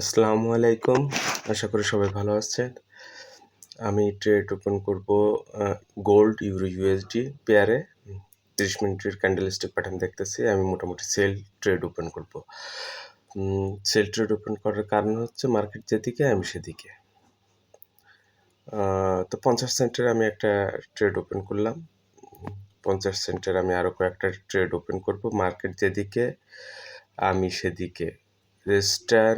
আসসালামু আলাইকুম। আশা করি সবাই ভালো আছেন। আমি ট্রেড ওপেন করব গোল্ড ইউরো ইউএসডি পেয়ারে তিরিশ মিনিটের ক্যান্ডেল স্টিক প্যাটার্ন দেখতেছি, আমি মোটামুটি সেল ট্রেড ওপেন করব। সেল ট্রেড ওপেন করার কারণ হচ্ছে মার্কেট যেদিকে, আমি সেদিকে। তো পঞ্চাশ সেন্টের আমি একটা ট্রেড ওপেন করলাম। পঞ্চাশ সেন্টের আমি আরও কয়েকটা ট্রেড ওপেন করব। মার্কেট যেদিকে, আমি সেদিকে। রেজিস্টার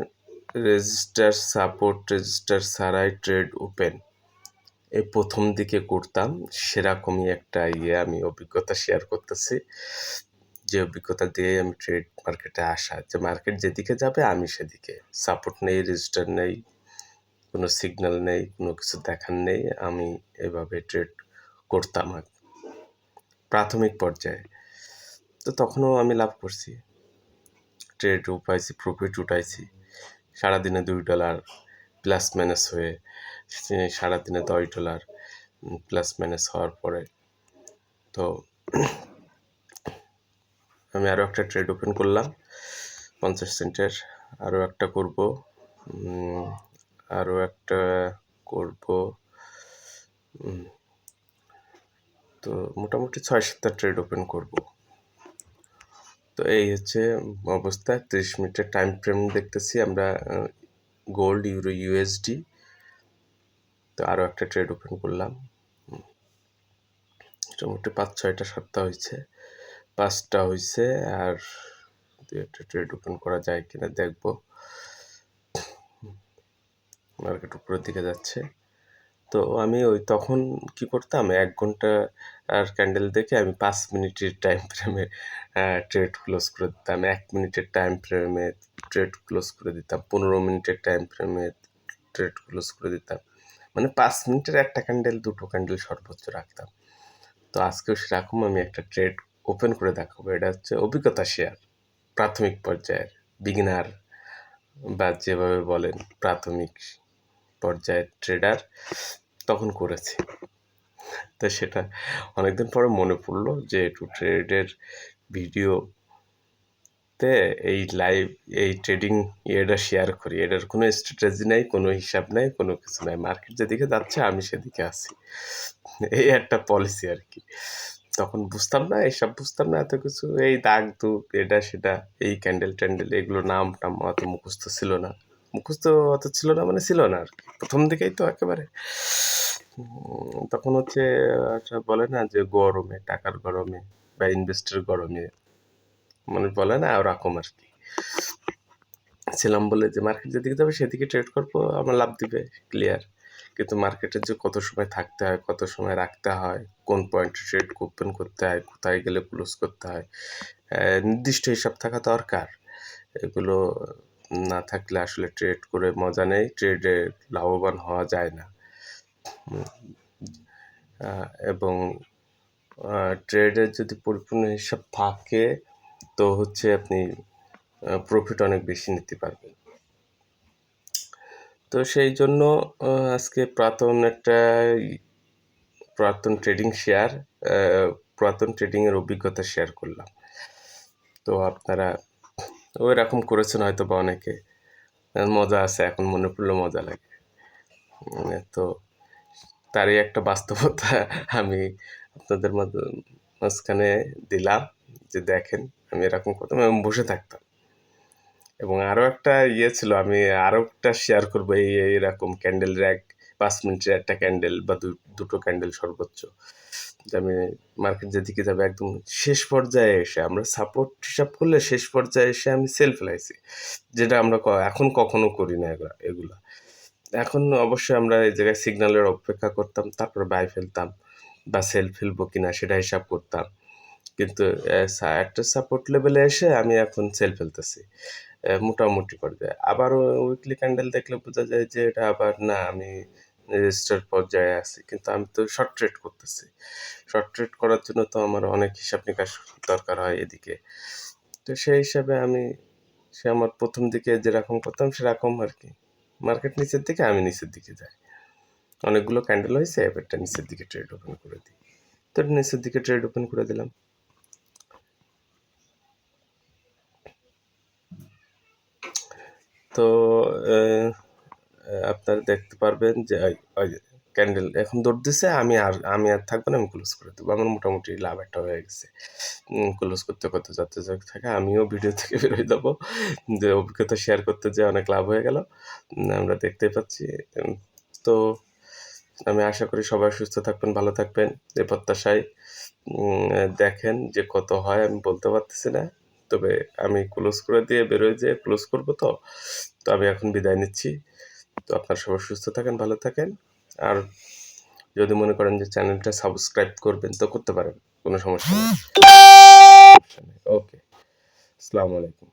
রেজিস্টার, সাপোর্ট রেজিস্টার ছাড়াই ট্রেড ওপেন। এই প্রথম দিকে করতাম, সেরকমই একটা ইয়ে আমি অভিজ্ঞতা শেয়ার করতেছি। যে অভিজ্ঞতা দিয়ে আমি ট্রেড মার্কেটে আসা, যে মার্কেট যেদিকে যাবে আমি সেদিকে। সাপোর্ট নেই রেজিস্টার নেই, কোনো সিগন্যাল নেই, কোনো কিছু দেখার নেই, আমি এভাবে ট্রেড করতাম প্রাথমিক পর্যায়ে। তো তখনও আমি লাভ করছি। ট্রেড উপাইছি প্রফিট উঠাইছি। সারাদিনে দুই ডলার প্লাস মাইনাস হয়ে সারাদিনে দশ ডলার প্লাস মাইনাস হওয়ার পরে। তো আমি আরও একটা ট্রেড ওপেন করলাম, পঞ্চাশ সেন্টের আরও একটা করব আরও একটা করব তো মোটামুটি ছয় সাতটা ট্রেড ওপেন করব। তো এই হচ্ছে অবস্থা। তিরিশ মিনিটের টাইম ফ্রেম দেখতেছি আমরা গোল্ড ইউরো ইউএসডি তো আরও একটা ট্রেড ওপেন করলাম। মোটামুটি পাঁচ, ছয়টা, সাতটা হয়েছে পাঁচটা হয়েছে আর দু একটা ট্রেড ওপেন করা যায় কিনা দেখব। মার্কেট উপরের দিকে যাচ্ছে। তো আমি ওই তখন কি করতাম, এক ঘণ্টা আর ক্যান্ডেল দেখে আমি পাঁচ মিনিটের টাইম ফ্রেমে ট্রেড ক্লোজ করে দিতাম। এক মিনিটের টাইম ফ্রেমে ট্রেড ক্লোজ করে দিতাম। পনেরো মিনিটের টাইম ফ্রেমে ট্রেড ক্লোজ করে দিতাম। মানে পাঁচ মিনিটের একটা ক্যান্ডেল দুটো ক্যান্ডেল সর্বোচ্চ রাখতাম। তো আজকেও সেরকম আমি একটা ট্রেড ওপেন করে দেখাবো। এটা হচ্ছে অভিজ্ঞতা শেয়ার প্রাথমিক পর্যায়ের বিগিনার বা যেভাবে বলেন প্রাথমিক পর্যায়ের ট্রেডার তখন করেছি। তো সেটা অনেকদিন পরে মনে পড়ল যে একটু ট্রেডের ভিডিওতে এই লাইভ, এই ট্রেডিং ইয়েটা শেয়ার করি। এটার কোনো স্ট্র্যাটেজি নেই, কোনো হিসাব নেই, কোনো কিছু নাই। মার্কেট যেদিকে যাচ্ছে, আমি সেদিকে আছি। এই একটা পলিসি আর কি। তখন বুঝতাম না, এইসব বুঝতাম না, এত কিছু, এই দাগ দুগ, এটা সেটা, এই ক্যান্ডেল ট্যান্ডেল, এগুলো নাম টাম অত মুখস্থ ছিল না। মুখস্থ অত ছিল না মানে ছিল না আর কি প্রথম দিকেই তো একেবারে। তখন হচ্ছে একটা বলে না যে গরমে, টাকার গরমে বা ইনভেস্টের গরমে মানে বলে না ওরকম আর কি ছিলাম বলে যে মার্কেট যেদিকে যাবে সেদিকে ট্রেড করব, আমার লাভ দিবে ক্লিয়ার কিন্তু মার্কেটের যে কত সময় থাকতে হয়, কত সময় রাখতে হয়, কোন পয়েন্টে ট্রেড ওপেন করতে হয়, কোথায় গেলে ক্লোজ করতে হয় নির্দিষ্ট হিসাব থাকা দরকার। এগুলো না থাকলে আসলে ট্রেড করে মজা নেই ট্রেডে লাভবান হওয়া যায় না। এবং ট্রেডের যদি পরিপূর্ণ হিসাব থাকে, তো হচ্ছে আপনি প্রফিট অনেক বেশি নিতে পারবেন। তো সেই জন্য আজকে পুরাতন একটা পুরাতন ট্রেডিং শেয়ার পুরাতন ট্রেডিংয়ের অভিজ্ঞতা শেয়ার করলাম। তো আপনারা ওই রকম করেছেন হয়তো বা অনেকে মজা আছে, এখন মনে পড়লে মজা লাগে। তো তারই একটা বাস্তবতা আমি আপনাদের মাঝ- মাঝখানে দিলাম যে দেখেন আমি এরকম করতাম এবং বসে থাকতাম। এবং আরও একটা ইয়ে ছিল, আমি আরও একটা শেয়ার করব এই এইরকম ক্যান্ডেল র্যাক পাঁচ মিনিটের একটা ক্যান্ডেল বা দুটো ক্যান্ডেল সর্বোচ্চ। আমি মার্কেট যেদিকে যাবে একদম শেষ পর্যায়ে এসে, আমরা সাপোর্ট হিসাব করলে শেষ পর্যায়ে এসে আমি সেল ফেলাইছি যেটা আমরা এখন কখনো করি না এগুলা এগুলা। এখন অবশ্যই আমরা এই জায়গায় সিগন্যালের অপেক্ষা করতাম, তারপরে বাই ফেলতাম বা সেল ফেলব কিনা সেটা হিসাব করতাম। কিন্তু একটা সাপোর্ট লেভেলে এসে আমি এখন সেল ফেলতেছি মোটামুটি পর্যায়ে। আবারও উইকলি ক্যান্ডেল দেখলে বোঝা যায় যে এটা আবার না, আমি রেজিস্টার পর্যায়ে আছি, কিন্তু আমি তো শর্ট ট্রেড করতেছি। শর্ট ট্রেড করার জন্য তো আমার অনেক হিসাব নিকাশ দরকার হয় এদিকে। তো সেই হিসাবে আমি, সে আমার প্রথম দিকে যেরকম করতাম সেরকম আর কি। মার্কেট নিচের দিকে, আমি নিচের দিকে যাই। অনেকগুলো ক্যান্ডেল হয়েছে, এবারটা নিচের দিকে ট্রেড ওপেন করে দিই। তো নিচের দিকে ট্রেড ওপেন করে দিলাম। তো আপনারা দেখতে পারবেন যে ক্যান্ডেল এখন দৌড় দিছে, আমি আর আমি আর থাকব না, আমি ক্লোজ করে দেবো। আমার মোটামুটি লাভ একটা হয়ে গেছে। ক্লোজ করতে করতে যাতে যাতে থাকে, আমিও ভিডিও থেকে বেরোয় যাব। যে, অভিজ্ঞতা শেয়ার করতে যে অনেক লাভ হয়ে গেল আমরা দেখতে পাচ্ছি। তো আমি আশা করি সবাই সুস্থ থাকবেন, ভালো থাকবেন, এ প্রত্যাশায় দেখেন যে কত হয়, আমি বলতে পারতেছি না। তবে আমি ক্লোজ করে দিয়ে বেরোয় যেয়ে ক্লোজ করব তো। তো আমি এখন বিদায় নিচ্ছি। তো আপনারা সবাই সুস্থ থাকেন ভালো থাকেন। আর যদি মনে করেন যে চ্যানেলটা সাবস্ক্রাইব করবেন তো করতে পারেন। কোনো সমস্যা নেই। ওকে। আসসালামু আলাইকুম।